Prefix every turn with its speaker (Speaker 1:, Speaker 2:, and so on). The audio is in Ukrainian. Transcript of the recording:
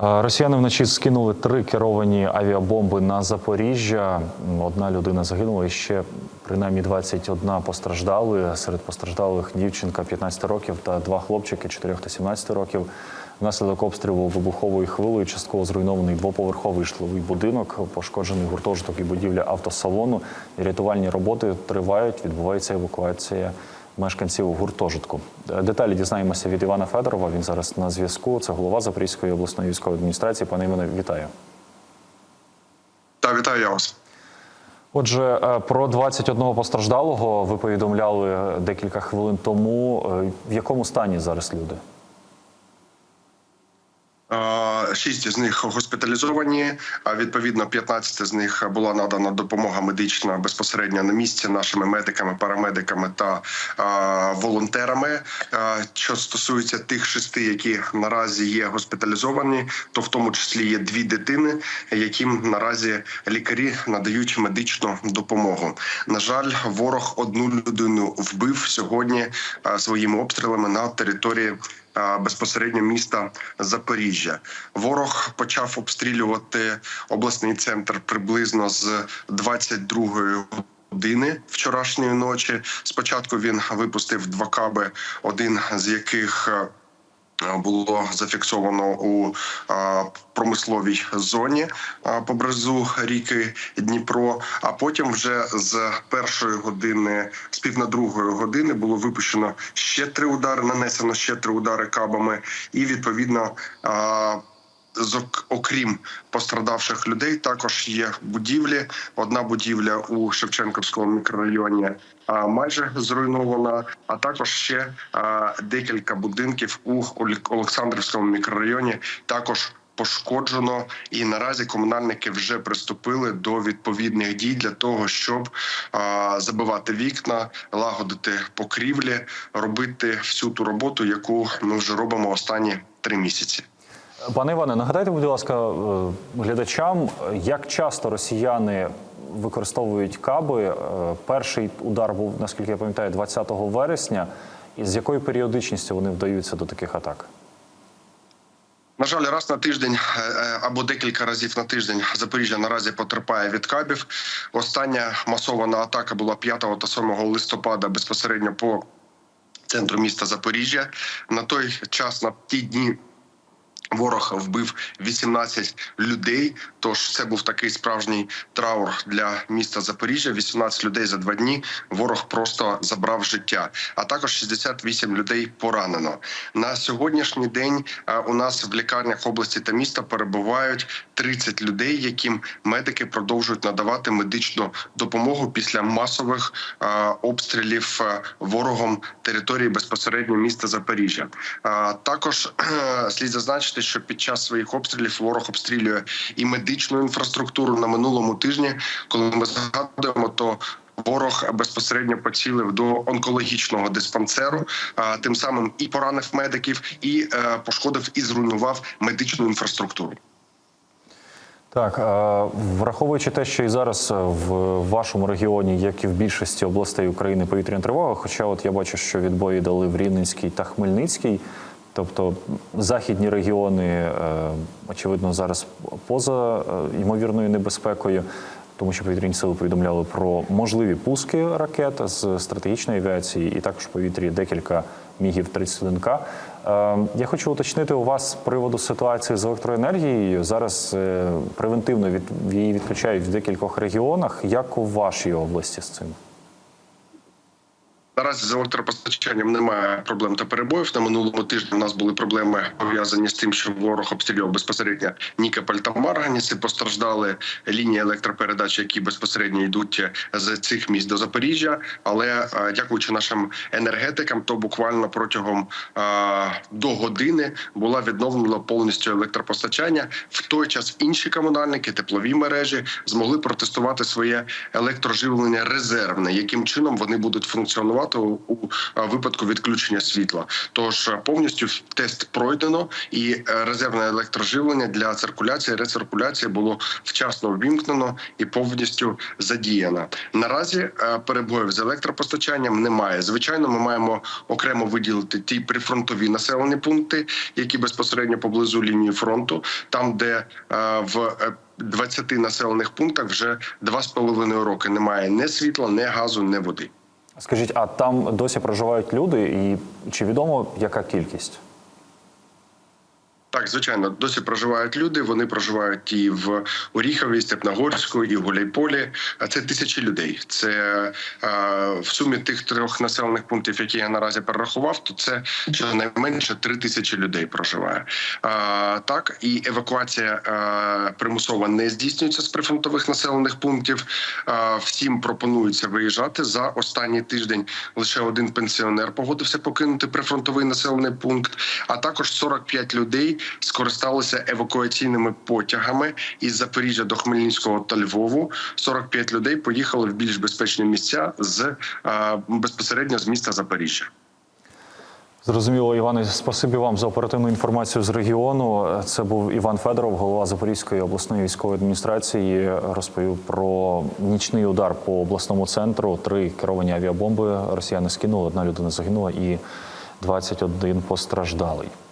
Speaker 1: Росіяни вночі скинули три керовані авіабомби на Запоріжжя. Одна людина загинула і ще принаймні 21 постраждали. Серед постраждалих дівчинка 15 років та два хлопчики 4 та 17 років. Внаслідок обстрілу вибуховою хвилею частково зруйнований двоповерховий житловий будинок, пошкоджений гуртожиток і будівля автосалону. Рятувальні роботи тривають. Відбувається евакуація мешканців гуртожитку. Е, Деталі дізнаємося від Івана Федорова. Він зараз на зв'язку. Це голова Запорізької обласної військової адміністрації. Пане Іване, вітаю.
Speaker 2: Та вітаю я вас.
Speaker 1: Отже, е, про 21 постраждалого ви повідомляли декілька хвилин тому. Е, В якому стані зараз люди?
Speaker 2: Шість з них госпіталізовані. А відповідно, 15 з них була надана допомога медична безпосередньо на місці нашими медиками, парамедиками та волонтерами. Що стосується тих шести, які наразі є госпіталізовані, то в тому числі є дві дитини, яким наразі лікарі надають медичну допомогу. На жаль, ворог одну людину вбив сьогодні своїми обстрілами на території безпосередньо міста Запоріжжя. Ворог почав обстрілювати обласний центр приблизно з 22-ї Години вчорашньої ночі. Спочатку він випустив два каби, один з яких е, було зафіксовано у е, промисловій зоні е, поблизу ріки Дніпро. А потім вже з першої години, з пів на другої години, було випущено ще три удари. Нанесено ще три удари кабами, і відповідно. Окрім пострадавших людей, також є будівлі. Одна будівля у Шевченківському мікрорайоні майже зруйнована, а також ще декілька будинків у Олександрівському мікрорайоні також. Пошкоджено, і наразі комунальники вже приступили до відповідних дій для того, щоб забивати вікна, лагодити покрівлі, робити всю ту роботу, яку ми вже робимо останні три місяці.
Speaker 1: Пане Іване, нагадайте, будь ласка, е, глядачам, як часто росіяни використовують каби. Е, Перший удар був, наскільки я пам'ятаю, 20 вересня. І з якою періодичністю вони вдаються до таких атак?
Speaker 2: На жаль, раз на тиждень е, або декілька разів на тиждень Запоріжжя наразі потерпає від кабів. Остання масована атака була 5 та 7 листопада безпосередньо по центру міста Запоріжжя. На той час на ті дні. Ворог вбив 18 людей. Тож це був такий справжній траур для міста Запоріжжя. 18 людей за два дні. Ворог просто забрав життя. А також 68 людей поранено. На сьогоднішній день е, у нас в лікарнях області та міста перебувають 30 людей, яким медики продовжують надавати медичну допомогу після масових е, обстрілів е, ворогом території безпосередньо міста Запоріжжя. Також слід зазначити, що під час своїх обстрілів ворог обстрілює і медичну інфраструктуру на минулому тижні. Коли ми згадуємо, то Ворог безпосередньо поцілив до онкологічного диспансеру, тим самим і поранив медиків, і е, пошкодив і зруйнував медичну інфраструктуру.
Speaker 1: Так, е, враховуючи те, що і зараз в вашому регіоні, як і в більшості областей України, повітряна тривога. Хоча, от я бачу, що відбої дали в Рівненській та Хмельницькій, тобто західні регіони, е, очевидно, зараз поза е, ймовірною небезпекою. Тому що повітряні сили повідомляли про можливі пуски ракет з стратегічної авіації, і також в повітрі декілька мігів 31К. Е, Я хочу уточнити у вас з приводу ситуації з електроенергією. Зараз превентивно від її відключають в декількох регіонах. Як у вашій області з цим?
Speaker 2: Наразі з електропостачанням немає проблем та перебоїв. На минулому тижні у нас були проблеми пов'язані з тим, що ворог обстрілював безпосередньо Нікополь та Марганіці. Постраждали лінії електропередач, які безпосередньо йдуть з цих міст до Запоріжжя. Але е, дякуючи нашим енергетикам, то буквально протягом е, до години була відновлена повністю електропостачання. В той час інші комунальники, теплові мережі змогли протестувати своє електроживлення резервне, яким чином вони будуть функціонувати оплату у випадку відключення світла. Тож повністю тест пройдено, і е, резервне електроживлення для циркуляції, рециркуляції було вчасно ввімкнено і повністю задіяно. Наразі е, перебоїв з електропостачанням немає. Звичайно, ми маємо окремо виділити ті прифронтові населені пункти, які безпосередньо поблизу лінії фронту, там де е, в е, 20 населених пунктах вже два з половиною роки немає ні світла, ні газу, ні води.
Speaker 1: Скажіть, а там досі проживають люди, і чи відомо яка кількість?
Speaker 2: Так, звичайно, досі проживають люди. Вони проживають і в Оріхові, Степногорську, і в Гуляйполі. А це тисячі людей. Це е, в сумі тих трьох населених пунктів, які я наразі перерахував, то це щонайменше три тисячі людей проживає. Е, так і евакуація е, примусова не здійснюється з прифронтових населених пунктів. Е, всім пропонується виїжджати за останній тиждень. Лише один пенсіонер погодився покинути прифронтовий населений пункт. А також 45 людей скористалися евакуаційними потягами із Запоріжжя до Хмельницького та Львову. 45 людей поїхали в більш безпечні місця з е, безпосередньо з міста Запоріжжя.
Speaker 1: Зрозуміло, Іване, спасибі вам за оперативну інформацію з регіону. Це був Іван Федоров, голова Запорізької обласної військової адміністрації. Розповів про нічний удар по обласному центру. Три керовані авіабомби росіяни скинули. Одна людина загинула і 21 постраждалий.